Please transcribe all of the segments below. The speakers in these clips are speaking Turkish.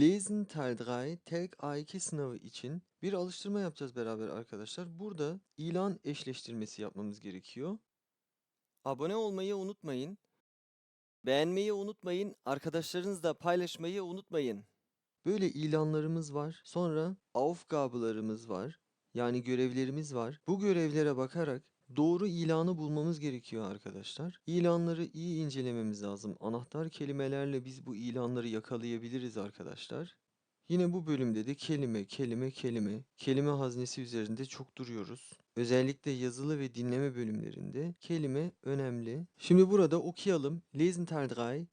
Lesen Teil 3 Tek A2 sınavı için bir alıştırma yapacağız beraber arkadaşlar. Burada ilan eşleştirmesi yapmamız gerekiyor. Abone olmayı unutmayın. Beğenmeyi unutmayın. Arkadaşlarınızla paylaşmayı unutmayın. Böyle ilanlarımız var. Sonra Aufgabe'larımız var. Yani görevlerimiz var. Bu görevlere bakarak doğru ilanı bulmamız gerekiyor arkadaşlar. İlanları iyi incelememiz lazım. Anahtar kelimelerle biz bu ilanları yakalayabiliriz arkadaşlar. Yine bu bölümde de kelime, kelime, kelime, kelime haznesi üzerinde çok duruyoruz. Özellikle yazılı ve dinleme bölümlerinde kelime önemli. Şimdi burada okuyalım. Lesen Teil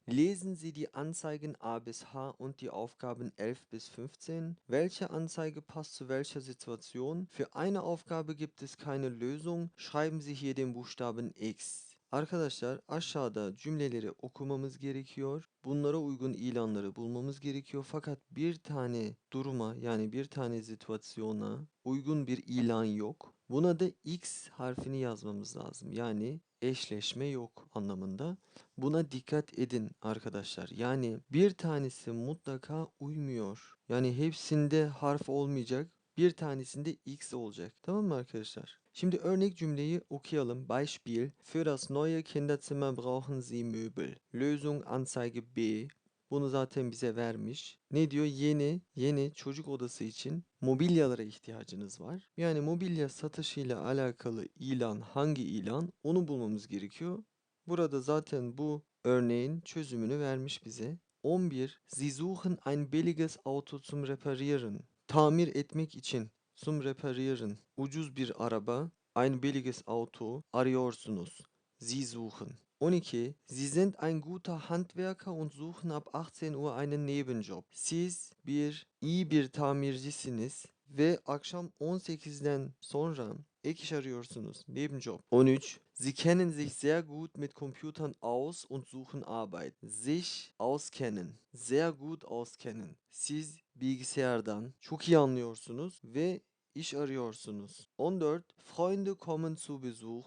3. Lesen Sie die Anzeigen A bis H und die Aufgaben 11 bis 15. Welche Anzeige passt zu welcher Situation? Für eine Aufgabe gibt es keine Lösung. Schreiben Sie hier den Buchstaben X. Arkadaşlar aşağıda cümleleri okumamız gerekiyor. Bunlara uygun ilanları bulmamız gerekiyor. Fakat bir tane duruma yani bir tane situasyona uygun bir ilan yok. Buna da X harfini yazmamız lazım. Yani eşleşme yok anlamında. Buna dikkat edin arkadaşlar. Yani bir tanesi mutlaka uymuyor. Yani hepsinde harf olmayacak. Bir tanesinde X olacak. Tamam mı arkadaşlar? Şimdi örnek cümleyi okuyalım. Beispiel. Für das neue Kinderzimmer brauchen Sie Möbel. Lösung Anzeige B. Bunu zaten bize vermiş. Ne diyor? Yeni, yeni çocuk odası için mobilyalara ihtiyacınız var. Yani mobilya satışıyla alakalı ilan hangi ilan? Onu bulmamız gerekiyor. Burada zaten bu örneğin çözümünü vermiş bize. 11. Sie suchen ein billiges Auto zum Reparieren. Tamir etmek için zum Reparieren. Ucuz bir araba. Ein billiges Auto arıyorsunuz. Sie suchen. 12. Sie sind ein guter Handwerker und suchen ab 18 Uhr einen Nebenjob. Siz bir iyi bir tamircisiniz ve akşam 18'den sonra ek iş arıyorsunuz. Nebenjob. 13. Sie kennen sich sehr gut mit Computern aus und suchen Arbeit. Sich auskennen. Sehr gut auskennen. Siz bilgisayardan çok iyi anlıyorsunuz ve iş arıyorsunuz. 14. Freunde kommen zu Besuch.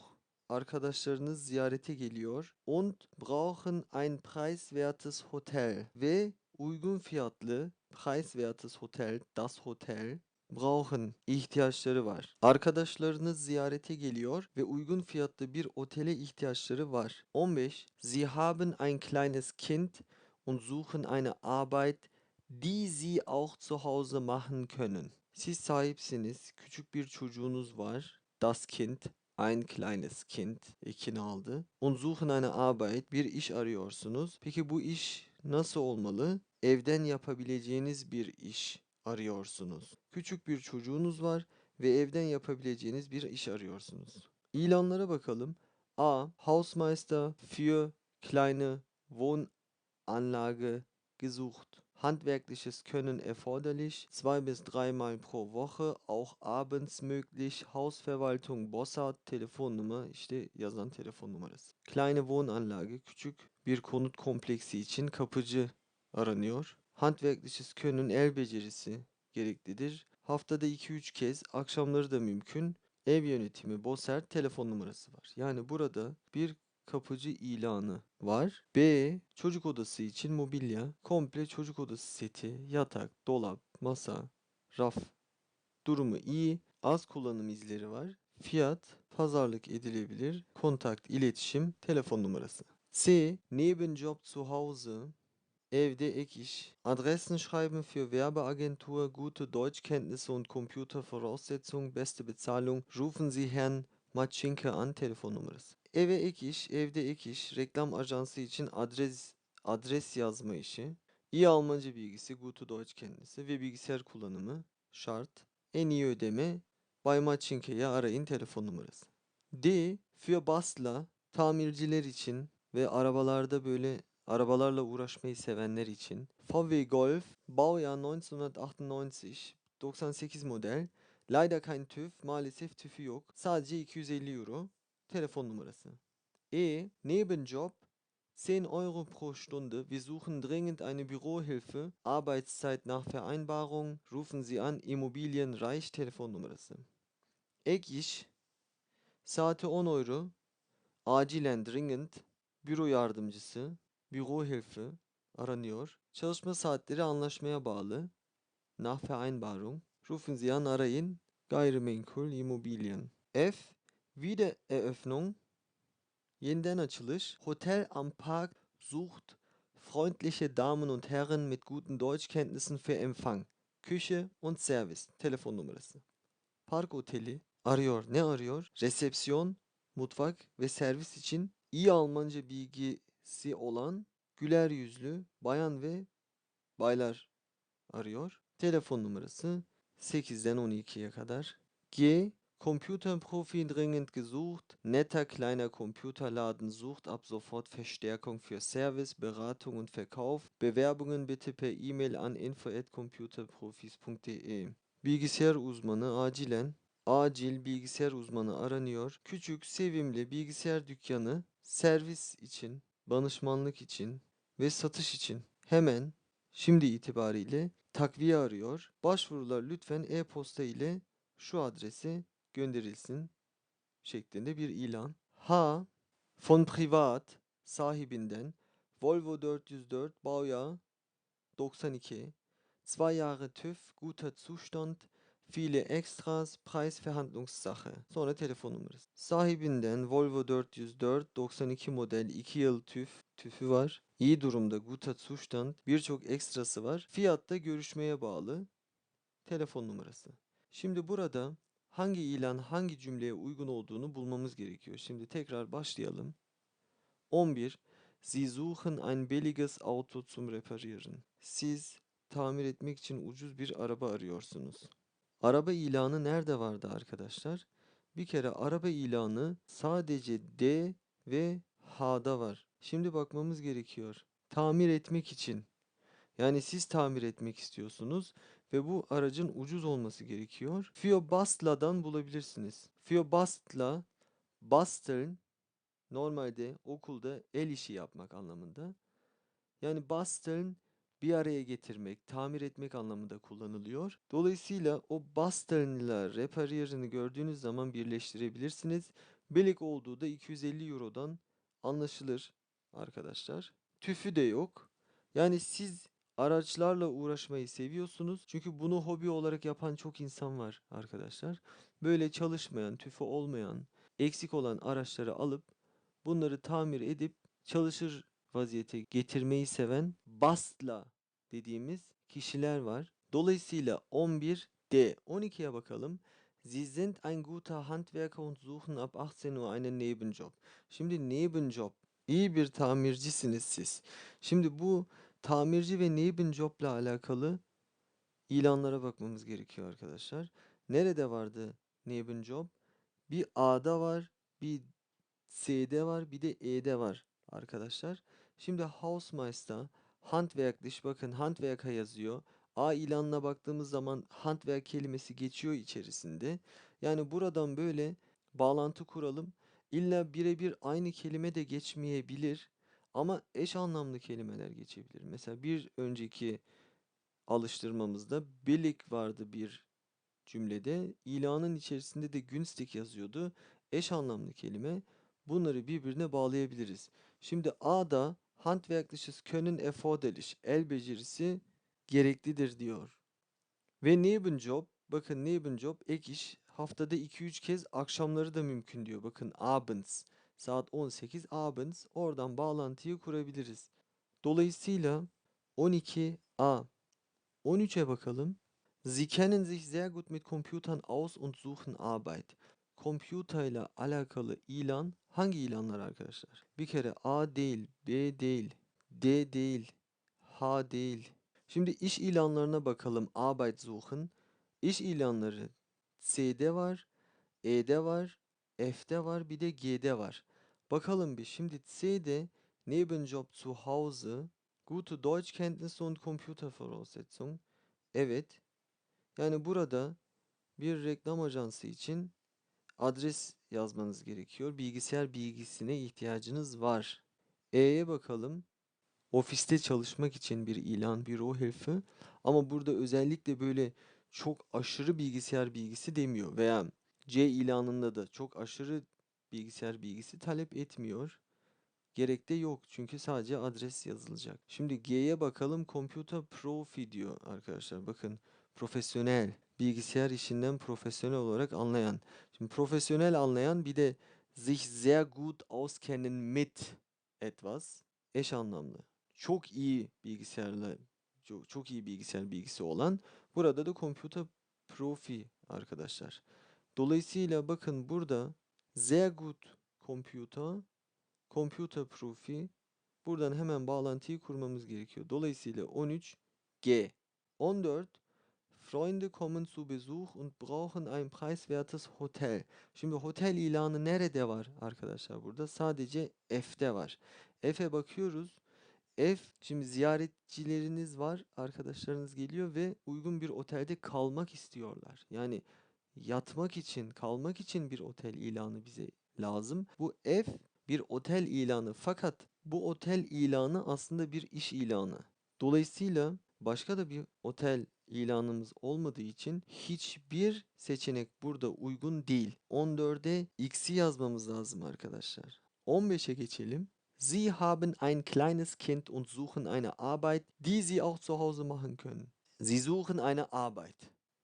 Arkadaşlarınız ziyarete geliyor. Und brauchen ein preiswertes Hotel. Ve uygun fiyatlı preiswertes Hotel, das Hotel brauchen ihtiyaçları var. Arkadaşlarınız ziyarete geliyor ve uygun fiyatlı bir otele ihtiyaçları var. 15. Sie haben ein kleines Kind und suchen eine Arbeit, die Sie auch zu Hause machen können. Siz sahipsiniz, küçük bir çocuğunuz var. Das Kind, ein kleines Kind, ekini aldı. Und suchen eine Arbeit, bir iş arıyorsunuz. Peki bu iş nasıl olmalı? Evden yapabileceğiniz bir iş arıyorsunuz. Küçük bir çocuğunuz var ve evden yapabileceğiniz bir iş arıyorsunuz. İlanlara bakalım. A. Hausmeister für kleine Wohnanlage gesucht. Handwerkliches Können erforderlich, zwei bis dreimal pro Woche, auch abends möglich, Hausverwaltung Bossart, telefonnummer işte yazan telefon numarası. Kleine Wohnanlage, küçük bir konut kompleksi için kapıcı aranıyor. Handwerkliches Können el becerisi gereklidir. Haftada 2-3 kez, akşamları da mümkün. Ev yönetimi Bossert telefon numarası var. Yani burada bir kapıcı ilanı var. B. Çocuk odası için mobilya. Komple çocuk odası seti, yatak, dolap, masa, raf. Durumu iyi. Az kullanım izleri var. Fiyat pazarlık edilebilir. Kontakt, iletişim, telefon numarası. C. Nebenjob zu Hause. Evde ek iş. Adressen schreiben für Werbeagentur, gute Deutschkenntnisse und Computervoraussetzungen, beste Bezahlung. Rufen Sie Herrn Matschinke an telefon numarası. Eve ek iş, evde ek iş, reklam ajansı için adres adres yazma işi. İyi Almanca bilgisi, gute Deutschkenntnisse ve bilgisayar kullanımı şart. En iyi ödeme Bay Matschinke'yi arayın telefon numarası. D. Für Bastler, tamirciler için ve arabalarda böyle arabalarla uğraşmayı sevenler için. VW Golf, Baujahr 1998, 98 model. Leider kein TÜV, maalesef TÜV'ü yok. Sadece 250 euro. Telefon numarası. E. Nebenjob 10 Euro pro Stunde. Wir suchen dringend eine Bürohilfe. Arbeitszeit nach Vereinbarung. Rufen Sie an. Immobilien Reich telefon numarası. Ek iş. Saati 10 euro. Acilen dringend. Büro yardımcısı. Bürohilfe aranıyor. Çalışma saatleri anlaşmaya bağlı. Nach Vereinbarung. Rufen Sie an arayın. Gayrimenkul Immobilien. F. Wiedereröffnung. Yeniden açılış. Hotel am Park sucht freundliche Damen und Herren mit guten Deutschkenntnissen für Empfang, Küche und Service. Telefon numarası. Park Oteli arıyor. Ne arıyor? Resepsiyon, mutfak ve servis için iyi Almanca bilgisi olan güler yüzlü bayan ve baylar arıyor. Telefon numarası 8'den 12'ye kadar. G. Computerprofi dringend gesucht. Netter kleiner Computerladen sucht ab sofort Verstärkung für Service, Beratung und Verkauf. Bewerbungen bitte per E-Mail an info@computerprofis.de. Bilgisayar uzmanı acilen acil bilgisayar uzmanı aranıyor. Küçük, sevimli bilgisayar dükkanı servis için, danışmanlık için ve satış için hemen şimdi itibariyle takviye arıyor. Başvurular lütfen e-posta ile şu adrese gönderilsin şeklinde bir ilan. H. Von Privat sahibinden Volvo 404 Baujahr 92 2 Jahre TÜV, guter Zustand, viele Extras, Preisverhandlungssache. Sonra telefon numarası. Sahibinden Volvo 404 92 model 2 yıl TÜV, TÜV'ü var. İyi durumda, guter Zustand, birçok ekstrası var. Fiyatta görüşmeye bağlı. Telefon numarası. Şimdi burada hangi ilan hangi cümleye uygun olduğunu bulmamız gerekiyor. Şimdi tekrar başlayalım. 11. Sie suchen ein billiges Auto zum Reparieren. Siz tamir etmek için ucuz bir araba arıyorsunuz. Araba ilanı nerede vardı arkadaşlar? Bir kere araba ilanı sadece D ve H'da var. Şimdi bakmamız gerekiyor. Tamir etmek için. Yani siz tamir etmek istiyorsunuz ve bu aracın ucuz olması gerekiyor. Fiobastla'dan bulabilirsiniz. Fiobastla, basteln normalde okulda el işi yapmak anlamında. Yani basteln bir araya getirmek, tamir etmek anlamında kullanılıyor. Dolayısıyla o basteln ile reparier'ını gördüğünüz zaman birleştirebilirsiniz. Belik olduğu da 250 Euro'dan anlaşılır arkadaşlar. Tüfü de yok. Yani siz araçlarla uğraşmayı seviyorsunuz. Çünkü bunu hobi olarak yapan çok insan var arkadaşlar. Böyle çalışmayan, tüfü olmayan, eksik olan araçları alıp bunları tamir edip çalışır vaziyete getirmeyi seven Bastla dediğimiz kişiler var. Dolayısıyla 11 D 12'ye bakalım. Sie sind ein guter Handwerker und suchen ab 18 Uhr einen Nebenjob. Şimdi Nebenjob iyi bir tamircisiniz siz. Şimdi bu tamirci ve Nebenjob ile alakalı ilanlara bakmamız gerekiyor arkadaşlar. Nerede vardı Nebenjob? Bir A'da var, bir C'de var, bir de E'de var arkadaşlar. Şimdi Hausmeister, Handwerklich bakın Handwerker yazıyor. A ilanına baktığımız zaman Handwerk kelimesi geçiyor içerisinde. Yani buradan böyle bağlantı kuralım. İlla birebir aynı kelime de geçmeyebilir. Ama eş anlamlı kelimeler geçebilir. Mesela bir önceki alıştırmamızda billig vardı bir cümlede. İlanın içerisinde de günstig yazıyordu. Eş anlamlı kelime. Bunları birbirine bağlayabiliriz. Şimdi A'da handwerkliches Können erforderlich. El becerisi gereklidir diyor. Ve Nebenjob, bakın Nebenjob ek iş haftada 2-3 kez akşamları da mümkün diyor. Bakın abends saat 18 abends oradan bağlantıyı kurabiliriz. Dolayısıyla 12a 13'e bakalım. Sie kennen sich sehr gut mit Computern aus und suchen Arbeit. Computer ile alakalı ilan hangi ilanlar arkadaşlar? Bir kere A değil, B değil, D değil, H değil. Şimdi iş ilanlarına bakalım. Arbeit suchen. İş ilanları C'de var, E'de var, F'de var, bir de G'de var. Bakalım bir. Şimdi C'de Nebenjob zu Hause, gute Deutschkenntnisse und Computervoraussetzung. Evet. Yani burada bir reklam ajansı için adres yazmanız gerekiyor. Bilgisayar bilgisine ihtiyacınız var. E'ye bakalım. Ofiste çalışmak için bir ilan, bir Bürohilfe. Ama burada özellikle böyle çok aşırı bilgisayar bilgisi demiyor. Veya C ilanında da çok aşırı bilgisayar bilgisi talep etmiyor. Gerek de yok. Çünkü sadece adres yazılacak. Şimdi G'ye bakalım. Computer Profi diyor arkadaşlar. Bakın profesyonel. Bilgisayar işinden profesyonel olarak anlayan. Şimdi profesyonel anlayan bir de sich sehr gut auskennen mit etwas. Eş anlamlı. Çok iyi bilgisayarla çok, çok iyi bilgisayar bilgisi olan. Burada da computer profi arkadaşlar. Dolayısıyla bakın burada sehr gut computer computer profi buradan hemen bağlantıyı kurmamız gerekiyor. Dolayısıyla 13 G 14 Freunde kommen zu Besuch und brauchen ein preiswertes Hotel. Şimdi hotel ilanı nerede var arkadaşlar burada? Sadece F'de var. F'e bakıyoruz. F şimdi ziyaretçileriniz var, arkadaşlarınız geliyor ve uygun bir otelde kalmak istiyorlar. Yani yatmak için, kalmak için bir otel ilanı bize lazım. Bu F bir otel ilanı fakat bu otel ilanı aslında bir iş ilanı. Dolayısıyla başka da bir otel ilanımız olmadığı için hiçbir seçenek burada uygun değil. 14'e X'i yazmamız lazım arkadaşlar. 15'e geçelim. Sie haben ein kleines Kind und suchen eine Arbeit, die Sie auch zu Hause machen können. Sie suchen eine Arbeit.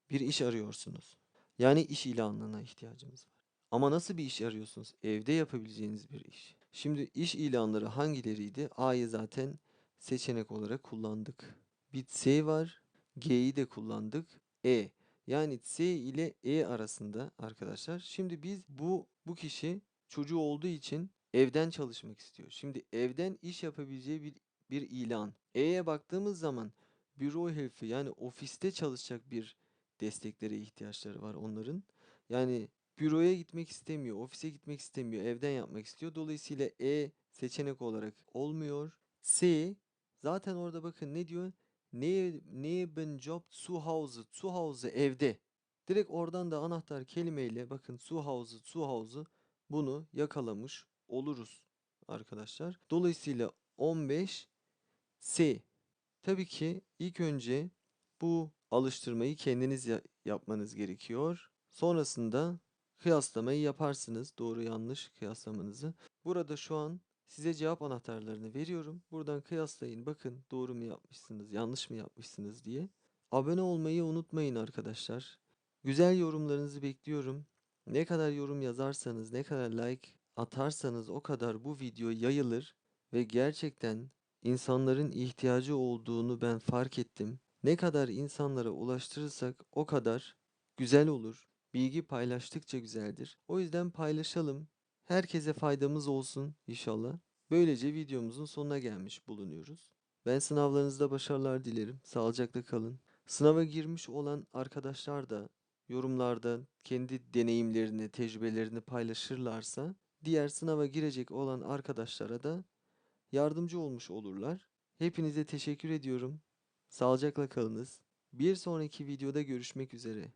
Bir iş arıyorsunuz. Yani iş ilanına ihtiyacımız var. Ama nasıl bir iş arıyorsunuz? Evde yapabileceğiniz bir iş. Şimdi iş ilanları hangileriydi? A'yı zaten seçenek olarak kullandık. Bir C var. G'yi de kullandık. E. Yani C ile E arasında arkadaşlar. Şimdi biz bu bu kişi çocuğu olduğu için evden çalışmak istiyor. Şimdi evden iş yapabileceği bir bir ilan. E'ye baktığımız zaman büro helfi yani ofiste çalışacak bir desteklere ihtiyaçları var onların. Yani büroya gitmek istemiyor, ofise gitmek istemiyor, evden yapmak istiyor. Dolayısıyla E seçenek olarak olmuyor. C zaten orada bakın ne diyor? Ne Nebenjob zu Hause, zu Hause evde. Direkt oradan da anahtar kelimeyle bakın zu Hause, zu Hause bunu yakalamış oluruz arkadaşlar. Dolayısıyla 15 C. Tabii ki ilk önce bu alıştırmayı kendiniz ya- yapmanız gerekiyor. Sonrasında kıyaslamayı yaparsınız. Doğru yanlış kıyaslamanızı. Burada şu an size cevap anahtarlarını veriyorum. Buradan kıyaslayın. Bakın doğru mu yapmışsınız, yanlış mı yapmışsınız diye. Abone olmayı unutmayın arkadaşlar. Güzel yorumlarınızı bekliyorum. Ne kadar yorum yazarsanız, ne kadar like atarsanız o kadar bu video yayılır ve gerçekten insanların ihtiyacı olduğunu ben fark ettim. Ne kadar insanlara ulaştırırsak o kadar güzel olur. Bilgi paylaştıkça güzeldir. O yüzden paylaşalım. Herkese faydamız olsun inşallah. Böylece videomuzun sonuna gelmiş bulunuyoruz. Ben sınavlarınızda başarılar dilerim. Sağlıcakla kalın. Sınava girmiş olan arkadaşlar da yorumlarda kendi deneyimlerini, tecrübelerini paylaşırlarsa diğer sınava girecek olan arkadaşlara da yardımcı olmuş olurlar. Hepinize teşekkür ediyorum. Sağlıcakla kalınız. Bir sonraki videoda görüşmek üzere.